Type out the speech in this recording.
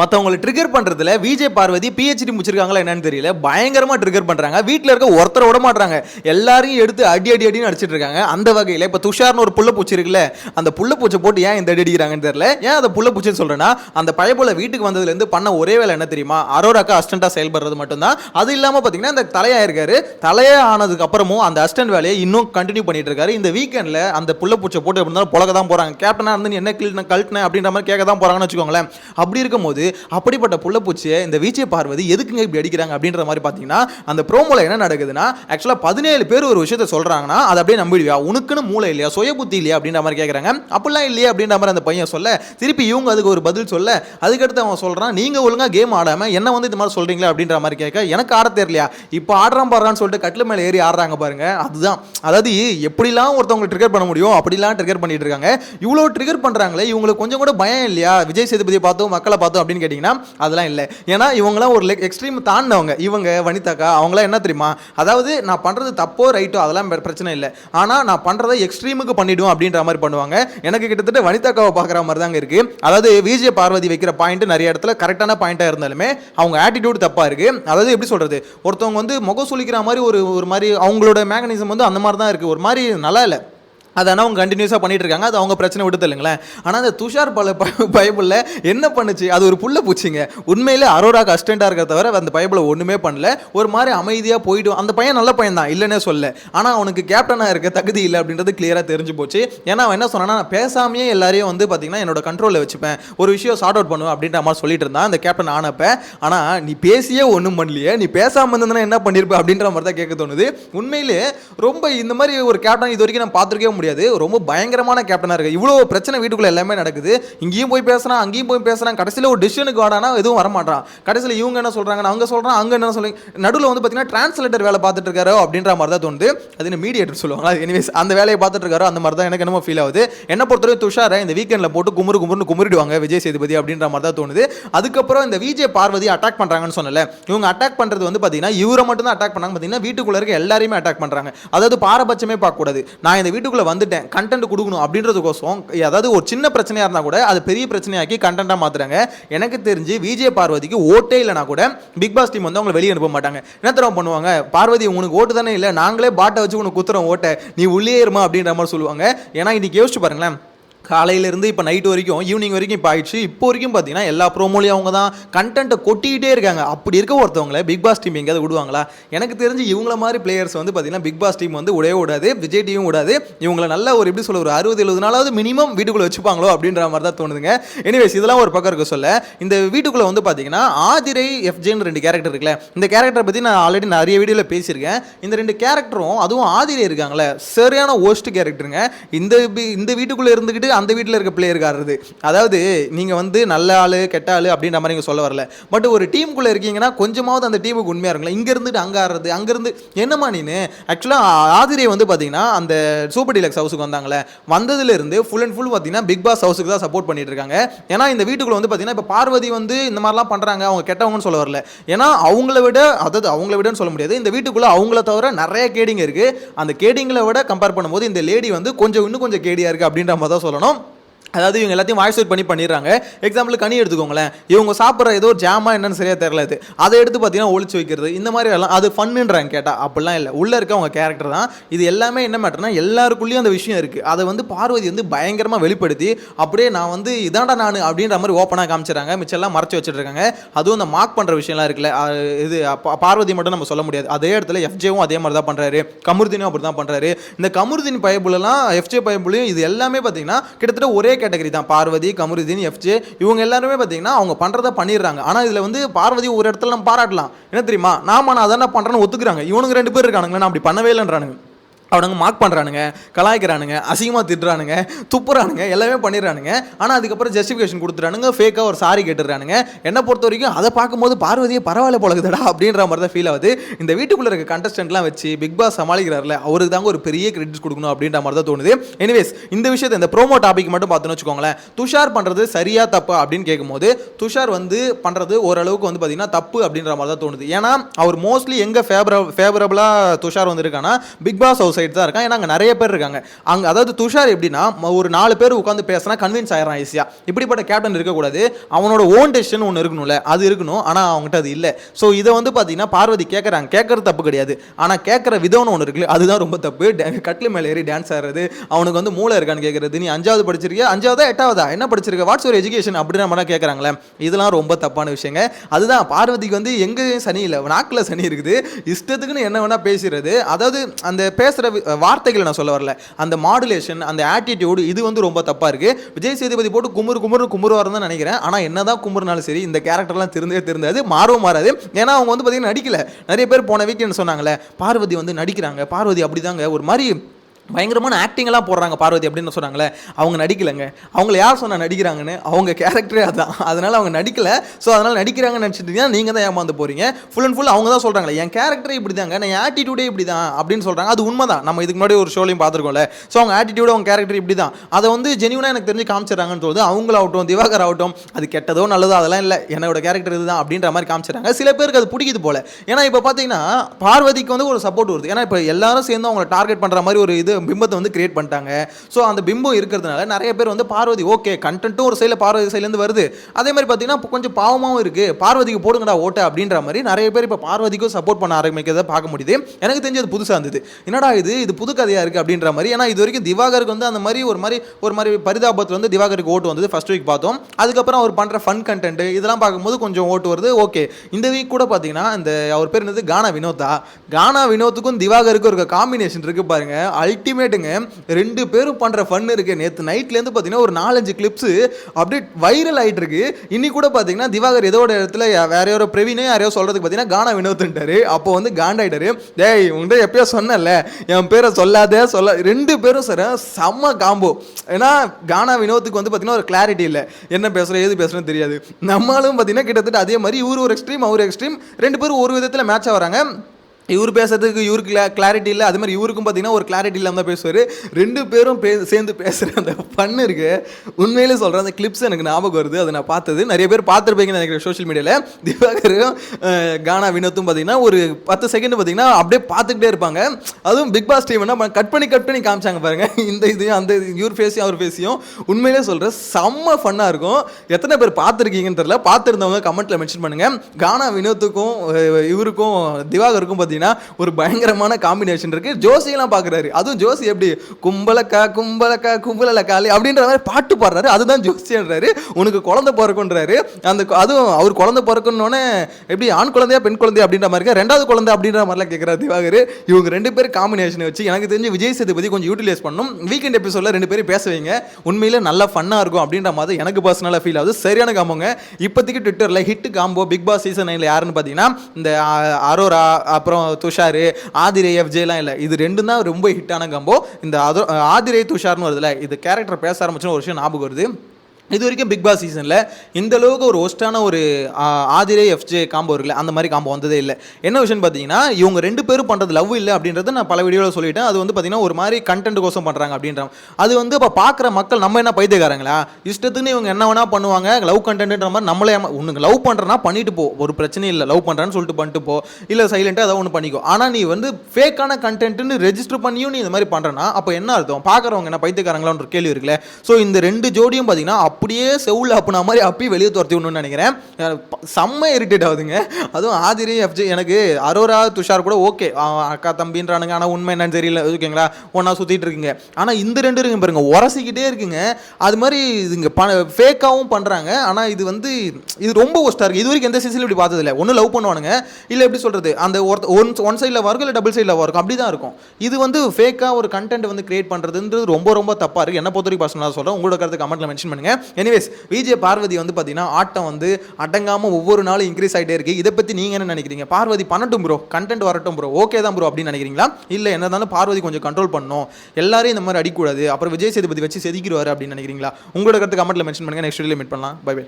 மற்றவங்களை ட்ரிகர் பண்ணுறதுல விஜய் பார்வதி பிஹெச்டி முடிச்சிருக்காங்களா என்னன்னு தெரியல. பயங்கரமாக ட்ரிகர் பண்ணுறாங்க வீட்டில் இருக்க ஒருத்தரை விட மாட்டாங்க எல்லாரையும் எடுத்து அடி அடி அடின்னு அடிச்சிட்டு இருக்காங்க. அந்த வகையில் இப்போ துஷார்னு ஒரு புள்ள பூச்சி இருக்குல்ல அந்த புள்ள பூச்சை போட்டு ஏன் இந்த அடி அடிக்கிறாங்கன்னு தெரியல. ஏன் அந்த புள்ள பூச்சின்னு சொல்கிறேன்னா அந்த பயபோல வீட்டுக்கு வந்ததுலேருந்து பண்ண ஒரே வேலை என்ன தெரியுமா? அரோராக்கா அஸ்டண்ட்டாக செயல்படுறது மட்டும்தான். அது இல்லாமல் பார்த்தீங்கன்னா இந்த தலையாக இருக்காரு. தலையா ஆனதுக்கு அப்புறமும் அந்த அஸ்டன்ட் வேலையை இன்னும் கண்டினியூ பண்ணிட்டு இருக்காரு. இந்த வீக்கெண்டில் அந்த புள்ள பூச்சை போட்டு எப்படி இருந்தாலும் புலக தான் போகிறாங்க கேப்டனாக இருந்து நீ என்ன கிள்ன கழட்டின அப்படின்ற மாதிரி கேட்க தான் போகிறாங்கன்னு வச்சுக்கோங்களேன். அப்படி இருக்கும்போது அப்படிப்பட்ட புள்ள பூச்சியை இந்த விஜய் பார்வதி எதுக்குங்க இப்படி அடிக்கிறாங்க அப்படின்ற மாதிரி பார்த்தீங்கன்னா அந்த ப்ரோமோல என்ன நடக்குதுன்னா ஆக்சுவலாக பதினேழு பேர் ஒரு விஷயத்த சொல்கிறாங்கன்னா அதை அப்படியே நம்பிடுவியா? உனக்குன்னு மூளை இல்லையா? சுய புத்தி இல்லையா? அப்படின்ற மாதிரி கேட்குறாங்க அப்படிலாம் இல்லையா அப்படின்ற மாதிரி அந்த பையன் சொல்ல திருப்பி இவங்க அதுக்கு ஒரு பதில் சொல்ல அதுக்கடுத்து அவன் சொல்கிறான் நீங்கள் ஒழுங்காக கேம் ஆடாமல் என்ன வந்து இந்த மாதிரி சொல்கிறீங்களா அப்படின்ற மாதிரி கேட்க எனக்கு ஆட தெரியலையா? இப்போ ஆடுறான் பாடுறான்னு சொல்லிட்டு கட்டில் மேலே ஏறி ஆடுறாங்க பாருங்க அதுதான். அதாவது எப்படிலாம் ஒருத்தவங்க ட்ரிகர் பண்ண முடியும்? அப்படிலாம் ட்ரிகர் பண்ணிட்டு இருக்காங்க. இவ்வளோ ட்ரிகர் பண்ணுறாங்களே இவங்களுக்கு கொஞ்சம் கூட பயம் இல்லையா? விஜய் சேதுபதி பார்த்தோம் மக்களை பார்த்தோம் அப்படின்னு கேட்டிங்கன்னா அதெல்லாம் இல்லை. ஏன்னா இவங்களாம் ஒரு எக்ஸ்ட்ரீம் தாண்டினவங்க. இவங்க வனிதாக்கா அவங்களாம் என்ன தெரியுமா? அதாவது நான் பண்ணுறது தப்போ ரைட்டோ அதெல்லாம் பிரச்சனை இல்லை. ஆனால் நான் பண்ணுறதை எக்ஸ்ட்ரீமுக்கு பண்ணிவிடுவோம் அப்படின்ற மாதிரி பண்ணுவாங்க. எனக்கு கிட்டத்தட்ட வனிதாக்காவை பார்க்குற மாதிரி தாங்க இருக்குது அதாவது விஜய பார்வதி வைக்கிற பாயிண்ட் நிறைய இடத்துல கரெக்டான பாயிண்ட்டாக இருந்தாலுமே அவங்க ஆட்டிடியூட் தப்பாக இருக்குது அதாவது எப்படி சொல்கிறது ஒருத்தவங்க வந்து முகம் சுளிக்கிற மாதிரி ஒரு ஒரு மாதிரி அவங்களோட மேகனிசம் வந்து அந்த மாதிரி தான் இருக்குது ஒரு மாதிரி நல்லா இல்லை. அதை ஆனால் அவங்க கண்டினியூஸாக பண்ணிட்டு இருக்காங்க. அது அவங்க பிரச்சனை விடுதல் இல்லைங்களேன். ஆனால் அந்த துஷார் பல பைபிளில் என்ன பண்ணுச்சு? அது ஒரு புள்ள பூச்சிங்க. உண்மையிலே அரோராக்கு அஸ்டண்டாக இருக்கிற தவிர அந்த பைபிளை ஒன்றுமே பண்ணல. ஒரு மாதிரி அமைதியாக போயிடும் அந்த பையன் நல்ல பையன் தான் இல்லைன்னே சொல்ல ஆனால் அவனுக்கு கேப்டனாக இருக்க தகுதி இல்லை அப்படின்றது கிளியராக தெரிஞ்சு போச்சு. ஏன்னா அவன் என்ன சொன்னான்னா நான் பேசாமையே எல்லாரையும் வந்து பார்த்தீங்கன்னா என்னோட கண்ட்ரோலில் வச்சுப்பேன். ஒரு விஷயம் சார்ட் அவுட் பண்ணுவேன் அப்படின்ற மாதிரி சொல்லிட்டு இருந்தான் அந்த கேப்டன் ஆனப்ப. ஆனால் நீ பேசியே ஒன்றும் பண்ணலையே நீ பேசாமல் இருந்ததுன்னா என்ன பண்ணியிருப்ப அப்படின்ற மாதிரி தான் கேட்க தோணுது. உண்மையிலே ரொம்ப இந்த மாதிரி ஒரு கேப்டன் இது வரைக்கும் நான் பார்த்துருக்கவே முடியாது ரொம்ப பயங்கரமான கேப்டனாக இருக்கு. இவ்வளோ பிரச்சனை வீட்டுக்குள்ளே எல்லாமே நடக்குது. இங்கேயும் போய் பேசுகிறான் அங்கேயும் போய் பேசுகிறான் கடைசியில் ஒரு டிசிஷனுக்கு வாடானா எதுவும் வரமாட்டான். கடைசியில் இவங்க என்ன சொல்கிறாங்க அவங்க சொல்கிறான் அங்கே என்ன சொல்லி நடுவில் வந்து பார்த்தீங்கன்னா டிரான்ஸ்லேட்டர் வேலை பார்த்துட்டு இருக்காரோ அப்படின்ற மாதிரி தான் தோணுது. அது என்ன மீடியேட்டர் சொல்லுவாங்க எனிவேஸ் அந்த வேலையை பார்த்துட்டு அந்த மாதிரி தான் எனக்கு என்னமோ ஃபீல் ஆகுது. என்ன பொறுத்தவரை துஷாரை இந்த வீக்கெண்டில் போட்டு குமுறு குமுறுன்னு குமுறிடுவாங்க விஜய் சேதுபதி அப்படின்ற மாதிரி தான் தோணுது. அதுக்கப்புறம் இந்த விஜய் பார்வதி அட்டாக் பண்ணுறாங்கன்னு சொன்னல இவங்க அட்டாக் பண்ணுறது வந்து பார்த்தீங்கன்னா இவரை மட்டும் தான் அட்டாக் பண்ணாங்க. பார்த்தீங்கன்னா வீட்டுக்குள்ளே இருக்க எல்லாரையுமே அட்டாக் பண்ணுறாங்க அதாவது பாரபட்சமே பார்க்கக்கூடாது. நான் இந்த வீட்டுக்குள்ள வந்துட்டேன். கண்டென்ட் கொடுக்கணும் அப்படின்றதுக்கோசம் அதாவது ஒரு சின்ன பிரச்சனையாக இருந்தால் கூட அது பெரிய பிரச்சனையாக்கி கண்டென்ட்டாக மாற்றுறாங்க எனக்கு தெரிஞ்சு விஜய் பார்வதிக்கு ஓட்டே இல்லைனா கூட பிக் பாஸ் டீம் வந்து அவங்களை வெளியே அனுப்ப மாட்டாங்க. என்ன தரம் பண்ணுவாங்க? பார்வதி உனக்கு ஓட்டு தானே இல்லை நாங்களே பாட்டை வச்சு உனக்கு குத்துறோம் ஓட்டை. நீ உள்ளே இருமா அப்படின்ற மாதிரி சொல்லுவாங்க. ஏன்னா இன்னைக்கு யோசிச்சு பாருங்களேன் காலையிலேருந்து இப்போ நைட் வரைக்கும் ஈவினிங் வரைக்கும் இப்போ ஆயிடுச்சு. இப்போ வரைக்கும் பார்த்தீங்கன்னா எல்லா ப்ரோமோலையும் அவங்க தான் கண்டென்ட்டை கொட்டிக்கிட்டே இருக்காங்க. அப்படி இருக்க ஒருத்தவங்கள பிக் பாஸ் டீம் எங்கேயாவது விடுவாங்களா? எனக்கு தெரிஞ்சு இவங்கள மாதிரி பிளேயர்ஸ் வந்து பார்த்தீங்கன்னா பிக் பாஸ் டீம் வந்து உடையவே விடாது விஜய் டீமும் விடாது. இவங்களை நல்ல ஒரு எப்படி சொல்ல ஒரு அறுபது எழுபது நாளாவது மினிமம் வீட்டுக்குள்ளே வச்சுப்பாங்களோ அப்படின்ற மாதிரி தான் தோணுதுங்க. எனிவேஸ் இதெல்லாம் ஒரு பக்கம் இருக்க சொல்ல இந்த வீட்டுக்குள்ளே வந்து பார்த்தீங்கன்னா ஆதிரை எஃப்ஜேன்னு ரெண்டு கேரக்டர் இருக்குல்ல. இந்த கேரக்டரை பற்றி நான் ஆல்ரெடி நிறைய வீடியோவில் பேசியிருக்கேன். இந்த ரெண்டு கேரக்டரும் அதுவும் ஆதிரை இருக்காங்களே சரியான ஓஸ்ட் கேரக்டருங்க இந்த இந்த வீட்டுக்குள்ளே இருந்துக்கிட்டு அந்த வீட்டில் இருக்க பிளேயருக்கு ஆடுறது அதாவது நீங்கள் வந்து நல்ல ஆள் கெட்ட ஆள் அப்படின்ற மாதிரி நீங்கள் சொல்ல வரல. பட் ஒரு டீமுக்குள்ளே இருக்கீங்கன்னா கொஞ்சமாவது அந்த டீமுக்கு உண்மையாக இருங்களா இங்கே இருந்துட்டு அங்கே ஆடுறது அங்கேருந்து என்னம்மா நீனு? ஆக்சுவலாக ஆதிரியை வந்து பார்த்தீங்கன்னா அந்த சூப்பர் டீலக்ஸ் ஹவுஸுக்கு வந்தாங்களே. வந்ததுலேருந்து ஃபுல் அண்ட் ஃபுல் பார்த்தீங்கன்னா பிக் பாஸ் ஹவுஸுக்கு தான் சப்போர்ட் பண்ணிட்டு இருக்காங்க. ஏன்னா இந்த வீட்டுக்குள்ள வந்து பார்த்தீங்கன்னா இப்போ பார்வதி வந்து இந்த மாதிரிலாம் பண்ணுறாங்க அவங்க கெட்டவங்கன்னு சொல்ல வரல. ஏன்னா அவங்கள விட அதாவது அவங்கள விடன்னு சொல்ல முடியாது. இந்த வீட்டுக்குள்ளே அவங்கள தவிர நிறைய கேடிங்க இருக்குது அந்த கேடிங்களை விட கம்பேர் பண்ணும்போது இந்த லேடி வந்து கொஞ்சம் இன்னும் கொஞ்சம் கேடியாக இருக்குது அப்படின்ற மாதிரி தான் சொல்லணும். Tamam. அதாவது இவங்க எல்லாத்தையும் வாய்ஸ் அவுட் பண்ணி பண்ணிடுறாங்க. எக்ஸாம்பிள் கனி எடுத்துக்கோங்களேன். இவங்க சாப்பிட்ற ஏதோ ஒரு ஜாமா என்னன்னு சரியாக தெரியல அது. அதை எடுத்து பார்த்தீங்கன்னா ஒழிச்சு வைக்கிறது. இந்த மாதிரி எல்லாம் அது ஃபன்னுன்றாங்க கேட்டால் அப்படிலாம் இல்லை. உள்ளே இருக்க அவங்க கேரக்டர் தான். இது எல்லாமே என்ன மேட்டர்னா எல்லாருக்குள்ளேயும் அந்த விஷயம் இருக்குது அதை வந்து பார்வதி வந்து பயங்கரமாக வெளிப்படுத்தி அப்படியே நான் வந்து இதாண்டா நான் அப்படின்ற மாதிரி ஓப்பனாக காமிச்சிடறாங்க. மிச்சம்லாம் மறைச்சி வச்சுட்டு அதுவும் அந்த மார்க் பண்ணுற விஷயம்லாம் இருக்குல்ல. இது பார்வதி மட்டும் நம்ம சொல்ல முடியாது. அதே இடத்துல எஃப்ஜேவும் அதே மாதிரி தான் பண்ணுறாரு கமுருதினும் அப்படி தான் பண்ணுறாரு இந்த கமுருதின் பயபுலலாம் எஃப்ஜே பயபுலையும் இது எல்லாமே பார்த்தீங்கன்னா கிட்டத்தட்ட ஒரே கேட்டகரி தான். பார்வதி கமருதீன் எஃப்ஜே இவங்க எல்லாருமே பார்த்தீங்கன்னா அவங்க பண்ணுறத பண்ணிடுறாங்க. ஆனால் இதில் வந்து பார்வதி ஒரு இடத்துல நம்ம பாராட்டலாம். என்ன தெரியுமா? நாம நான் அதான் பண்ணுறேன்னு ஒத்துக்குறாங்க. இவனுக்கு ரெண்டு பேர் இருக்கானுங்க நான் அப்படி பண்ணவே இல்லைன்றானுங்க. அவனுங்க மார்க் பண்ணுறானுங்க கலாய்க்கிறானுங்க அசிங்கமாக திட்டுறானுங்க துப்புறானுங்க எல்லாமே பண்ணிடுறானுங்க. ஆனால் அதுக்கப்புறம் ஜஸ்டிஃபிகேஷன் கொடுத்துறானுங்க ஃபேக்காக ஒரு சாரி கேட்டுறானுங்க என்னை பொறுத்த வரைக்கும் அதை பார்க்கும்போது பார்வதியே பரவாயில்ல போலகுதுடா அப்படின்ற மாதிரி தான் ஃபீல் ஆகுது. இந்த வீட்டுக்குள்ளே இருக்க கண்டஸ்டன்ட்லாம் வச்சு பிக் பாஸ் சமாளிக்கிறார்ல அவருக்கு தாங்க ஒரு பெரிய கிரெடிட்ஸ் கொடுக்கணும் அப்படின்ற மாதிரி தான் தோணுது. எனிவேஸ் இந்த விஷயத்தை இந்த ப்ரோமோ டாபிக் மட்டும் பார்த்தோன்னு வச்சுக்கோங்களேன். துஷார் பண்ணுறது சரியா தப்பா அப்படின்னு கேட்கும்போது துஷார் வந்து பண்ணுறது ஓரளவுக்கு வந்து பார்த்தீங்கன்னா தப்பு அப்படின்ற மாதிரி தான் தோணுது. ஏன்னா அவர் மோஸ்ட்லி எங்கே ஃபேவர ஃபேவரபுளாக துஷார் வந்திருக்கானா பிக் பாஸ் ஹவுஸ் சைடு தான் இருக்கான் ஏன்னா அங்கே நிறைய பேர் இருக்காங்க. அங்கே அதாவது துஷார் எப்படின்னா ஒரு நாலு பேர் உட்காந்து பேசினா கன்வின்ஸ் ஆயிடறான் ஈஸியாக இப்படிப்பட்ட கேப்டன் இருக்கக்கூடாது. அவனோட ஓன் டெசிஷன் ஒன்று இருக்கணும்ல. அது இருக்கணும். ஆனால் அவங்ககிட்ட அது இல்லை. ஸோ இதை வந்து பார்த்தீங்கன்னா பார்வதி கேட்குறாங்க கேட்கறது தப்பு கிடையாது. ஆனால் கேட்குற விதம்னு ஒன்று இருக்குல்ல அதுதான் ரொம்ப தப்பு. கட்டில் மேலே ஏறி டான்ஸ் ஆடுறது அவனுக்கு வந்து மூளை இருக்கான்னு கேட்குறது நீ அஞ்சாவது படிச்சிருக்கியா? அஞ்சாவதா எட்டாவதா? என்ன படிச்சிருக்க? வாட்ஸ் ஒரு எஜுகேஷன் அப்படின்னு நம்ம கேட்குறாங்களே இதெல்லாம் ரொம்ப தப்பான விஷயங்க. அதுதான் பார்வதிக்கு வந்து எங்கேயும் சனி இல்லை. நாக்கில் சனி இருக்குது. இஷ்டத்துக்குன்னு என்ன வேணால் பேசுறது அதாவது அந்த பேசுகிற வார்த்தைகளை நான் சொல்ல வரல. அந்த மாடுலேஷன் அந்த ஆட்டிடியூடு இது வந்து ரொம்ப தப்பாக இருக்குது விஜய் சேதுபதி போட்டு குமுறு குமுறு குமுறு தான் நினைக்கிறேன். ஆனால் என்ன தான் குமுறுனாலும் சரி இந்த கேரக்டர்லாம் திருந்தே திருந்தாது மாறவும் மாறாது. ஏன்னா அவங்க வந்து பார்த்திங்கன்னா நடிக்கல. நிறைய பேர் போன வீக்கெண்ட் சொன்னாங்களே பார்வதி வந்து நடிக்கிறாங்க. பார்வதி அப்படிதாங்க. ஒரு மாதிரி பயங்கரமான ஆக்டிங் போடுறாங்க பார்வதி அப்படின்னு சொன்னாங்களே அவங்க நடிக்கலைங்க. அவங்கள யார் சொன்னால் நடிக்கிறாங்கன்னு அவங்க கேரக்டரே அதான். அதனால் அவங்க நடிக்கல. ஸோ அதனால் நடிக்கிறாங்கன்னு நினச்சிட்டீங்கன்னா நீங்கள் தான் ஏமாந்து போகிறீங்க ஃபுல் அண்ட் ஃபுல் அவங்க தான் சொல்கிறாங்களே என் கேரக்டரே இப்படி தாங்க நான் ஆட்டிடியூடே இப்படி தான் அப்படின்னு சொல்கிறாங்க அது உண்மைதான். நம்ம இதுக்கு முன்னாடி ஒரு ஷோலையும் பார்த்துருக்கோம்ல. ஸோ அவங்க ஆட்டிடியூட் அவங்க கேரக்டர் இப்படி தான் அதை வந்து ஜெனியூனாக எனக்கு தெரிஞ்சு காமிச்சிடறாங்கன்னு சொல்லுது அவங்களாகட்டும் திவாகர் ஆகட்டும் அது கெட்டதோ நல்லதோ அதெல்லாம் இல்லை. என்னோட கேரக்டர் இதுதான் அப்படின்ற மாதிரி காமிச்சிடறாங்க. சில பேருக்கு அது பிடிக்குது போல. ஏன்னா இப்போ பார்த்தீங்கன்னா பார்வதிக்கு வந்து ஒரு சப்போர்ட் வருது. ஏன்னா இப்போ எல்லாரும் சேர்ந்து அவங்களை டார்கெட் பண்ணுற மாதிரி ஒரு இது பிம்பத்தை வந்து கிரியேட் பண்ணிட்டாங்க. ஸோ அந்த பிம்பம் இருக்கிறதுனால நிறைய பேர் வந்து பார்வதி ஓகே கண்டென்ட்டும் ஒரு சைடில் பார்வதி சைட்லேருந்து வருது. அதே மாதிரி பார்த்தீங்கன்னா கொஞ்சம் பாவமாகவும் இருக்குது பார்வதிக்கு போடுங்கடா ஓட்டை அப்படின்ற மாதிரி நிறைய பேர் இப்போ பார்வதிக்கும் சப்போர்ட் பண்ண ஆரம்பிக்கிறத பார்க்க முடியுது. எனக்கு தெரிஞ்சு அது புதுசாக இருந்தது. என்னடா இது? இது புது கதையாக இருக்குது அப்படின்ற மாதிரி. ஏன்னா இது வரைக்கும் திவாகருக்கு வந்து அந்த மாதிரி ஒரு மாதிரி ஒரு மாதிரி பரிதாபத்தில் வந்து திவாகருக்கு ஓட்டு வந்தது ஃபர்ஸ்ட் வீக் பார்த்தோம். அதுக்கப்புறம் அவர் பண்ணுற ஃபன் கண்டென்ட் இதெல்லாம் பார்க்கும்போது கொஞ்சம் ஓட்டு வருது. ஓகே இந்த வீக் கூட பார்த்தீங்கன்னா இந்த அவர் பேர் என்னது? கானா வினோதா கானா வினோத்துக்கும் திவாகருக்கும் இருக்க காம்பினேஷன் பாருங்கள் பாருங்க. அல்டிமேட்டுங்க ரெண்டு பேரும் பண்ற ஃபன் இருக்கு. நேற்று நைட்லேருந்து பார்த்தீங்கன்னா ஒரு நாலஞ்சு கிளிப்ஸ் அப்படியே வைரல் ஆயிட்டு இருக்கு இன்னி கூட பார்த்தீங்கன்னா திவாகர் ஏதோ ஒரு இடத்துல வேற யாரோ பிரவீனே யாரையோ சொல்றதுக்கு பார்த்தீங்கன்னா கானா வினோத்துட்டாரு அப்போ வந்து காண்டாயிட்டாரு. டேய் உங்கள்கிட்ட எப்பயோ சொன்னேன்ல என் பேரை சொல்லாத சொல்ல ரெண்டு பேரும் சார் செம்ம காம்போ ஏன்னா கானா வினோத்துக்கு வந்து பார்த்தீங்கன்னா ஒரு கிளாரிட்டி இல்லை. என்ன பேசுகிறோம் ஏது பேசுகிறோன்னு தெரியாது. நம்மளும் பார்த்தீங்கன்னா கிட்டத்தட்ட அதே மாதிரி இவர் ஒரு எக்ஸ்ட்ரீம் அவர் எக்ஸ்ட்ரீம் ரெண்டு பேரும் ஒரு விதத்தில் மேட்ச் ஆகிறாங்க இவர் பேசுறதுக்கு இவருக்கு கிளாரிட்டி இல்லை. அது மாதிரி இவருக்கும் பார்த்தீங்கன்னா ஒரு கிளாரிட்டி இல்லாமல் தான் பேசுவார். ரெண்டு பேரும் பே சேர்ந்து பேசுகிற அந்த ஃபன் இருக்கு. உண்மையிலே சொல்கிறேன் அந்த கிளிப்ஸ் எனக்கு ஞாபகம் வருது. அதை நான் பார்த்தது. நிறைய பேர் பார்த்துருப்பீங்கன்னு நினைக்கிறேன் சோஷியல் மீடியாவில் திவாகரும் கானா வினோத்தும் பார்த்தீங்கன்னா ஒரு பத்து செகண்ட் பார்த்தீங்கன்னா அப்படியே பார்த்துக்கிட்டே இருப்பாங்க. அதுவும் பிக் பாஸ் டீம் என்ன கட் பண்ணி கட் பண்ணி காமிச்சாங்க பாருங்கள் இந்த இதையும் அந்த இது, இவர் ஃபேஸையும் அவர் ஃபேஸையும் உண்மையிலே சொல்கிறேன் செம்ம ஃபன்னாக இருக்கும். எத்தனை பேர் பார்த்துருக்கீங்கன்னு தெரியல. பார்த்துருந்தவங்க கமெண்ட்டில் மென்ஷன் பண்ணுங்கள் கானா வினோத்துக்கும் இவருக்கும் திவாகருக்கும் பார்த்தீங்கன்னா ஒரு பயங்கரமான காம்பினேஷன் இருக்கு. ஜோசியெல்லாம் பார்க்குறாரு. அதுவும் ஜோசி எப்படி கும்பலக்கா கும்பலக்கா கும்பலக்காளி அப்படின்ற மாதிரி பாட்டு பாடுறாரு. அதுதான் ஜோசியன்றாரு. உனக்கு குழந்தை பிறக்குன்றாரு அந்த அதுவும் அவர் குழந்தை பிறக்கணுன்னே எப்படி ஆண் குழந்தையா பெண் குழந்தையா அப்படின்ற மாதிரி இருக்கா ரெண்டாவது குழந்தை அப்படின்ற மாதிரிலாம் கேட்குறாரு திவாகர். இவங்க ரெண்டு பேரும் காம்பினேஷன் வச்சு எனக்கு தெரிஞ்சு விஜய் சேதுபதி கொஞ்சம் யூட்டிலைஸ் பண்ணும். வீக்கெண்ட் எபிசோடில் ரெண்டு பேரும் பேச வைங்க. உண்மையிலே நல்லா ஃபன்னாக இருக்கும் அப்படின்ற மாதிரி எனக்கு பர்சனலாக ஃபீல் ஆகுது. சரியான காம்போங்க இப்போதைக்கு ட்விட்டரில் hit combo Bigg Boss season நைனில் யாருன்னு பார்த்தீங்கன்னா இந்த அரோரா அப்புறம் துஷார் ஆதிரே எஃப்ஜேலாம் இல்லை. இது ரெண்டும் தான் ரொம்ப ஹிட்டான கம்போ. இந்த ஆதிரே துஷார்னு வருதுல இது கேரக்டர் பேச ஆரம்பிச்சுன்னு ஒரு விஷயம் ஞாபகம் வருது. இது வரைக்கும் பிக் பாஸ் சீசனில் இந்த அளவுக்கு ஒரு ஒஸ்டான ஒரு ஆதிரே எஃப்ஜே காம்போ இருக்குல்ல அந்த மாதிரி காம்போ வந்ததே இல்லை. என்ன விஷயம்னு பார்த்தீங்கன்னா இவங்க ரெண்டு பேரும் பண்ணுறது லவ் இல்லை அப்படின்றத நான் பல வீடியோவில் சொல்லிட்டேன். அது வந்து பார்த்தீங்கன்னா ஒரு மாதிரி கண்டென்ட் கோசம் பண்ணுறாங்க அப்படின்ற அது வந்து இப்போ பார்க்குற மக்கள் நம்ம என்ன பைத்தியக்காரங்களா? இஷ்டத்துக்குன்னு இவங்க என்ன வேணால் பண்ணுவாங்க லவ் கண்டென்ட்ன்ற மாதிரி நம்மளே உனக்கு லவ் பண்ணுறனா பண்ணிட்டு போ. ஒரு பிரச்சனையும் இல்லை லவ் பண்ணுறான்னு சொல்லிட்டு பண்ணிட்டு போ. இல்லை சைலண்ட்டாக ஏதாவது ஒன்று பண்ணிக்கோ. ஆனால் நீ வந்து ஃபேக்கான கண்டென்ட்னு ரெஜிஸ்டர் பண்ணியும் நீ இந்த மாதிரி பண்ணுறனா அப்போ என்ன அர்த்தம்? பார்க்குறவங்க என்ன பைத்தியக்காரங்களான்ற கேள்வி இருக்குல்ல. ஸோ இந்த ரெண்டு ஜோடியும் பார்த்தீங்கன்னா அப்படியே செவுல அப்புனா மாதிரி அப்பி வெளியே துரத்தி விடணும்னு நினைக்கிறேன். செம்ம இரிட்டேட் ஆகுதுங்க. அதுவும் ஆதிரி எஃப்ஜி எனக்கு அரோரா துஷார் கூட ஓகே. அக்கா தம்பின்றானுங்க. ஆனால் உண்மை என்னன்னு தெரியல. ஓகேங்களா? ஒன்றா சுற்றிட்டு இருக்கீங்க. ஆனால் இந்த ரெண்டு இருக்குங்க பாருங்க உரசிக்கிட்டே இருக்குங்க. அது மாதிரி இதுங்க ப ஃபேக்காகவும் பண்ணுறாங்க ஆனால் இது வந்து இது ரொம்ப ஒஸ்ட்டாக இருக்குது இது வரைக்கும் எந்த சீசனில் இப்படி பார்த்ததில்ல. ஒன்று லவ் பண்ணுவானுங்க. இல்லை எப்படி சொல்கிறது அந்த ஒருத்த ஒன் ஒன் சைடில் வரும் இல்லை டபுள் சைடில் வரும் அப்படி தான் இருக்கும். இது வந்து ஃபேக்காக ஒரு கண்டென்ட் வந்து கிரியேட் பண்ணுறதுன்றது ரொம்ப ரொம்ப தப்பாக இருக்குது என்ன பொறுத்த வரைக்கும் பர்சனலாக சொல்கிறேன் உங்களோட கருத்து கமெண்ட்டில் மென்ஷன் பண்ணுங்க. எனிவேஸ் விஜே பார்வதி வந்து பார்த்தீங்கன்னா ஆட்டம் வந்து அடங்காமல் ஒவ்வொரு நாளும் இன்க்ரீஸ் ஆகிட்டே இருக்குது இதை பற்றி நீங்கள் என்ன நினைக்கிறீங்க? பார்வதி பண்ணட்டும் ப்ரோ கண்டென்ட் வரட்டும் ப்ரோ ஓகே தான் ப்ரோ அப்படின்னு நினைக்கிறீங்களா? இல்லை என்ன இருந்தாலும் பார்வதி கொஞ்சம் கண்ட்ரோல் பண்ணும். எல்லாரையும் இந்த மாதிரி அடிக்கூடாது அப்புறம் விஜய் சேதுபதி வச்சு செதுக்கிடுவார் அப்படின்னு நினைக்கிறீங்களா? உங்களோட கருத்து கமெண்ட்டில் மென்ஷன் பண்ணுங்கள் நெக்ஸ்ட் வீடியோ மீட் பண்ணலாம். Bye bye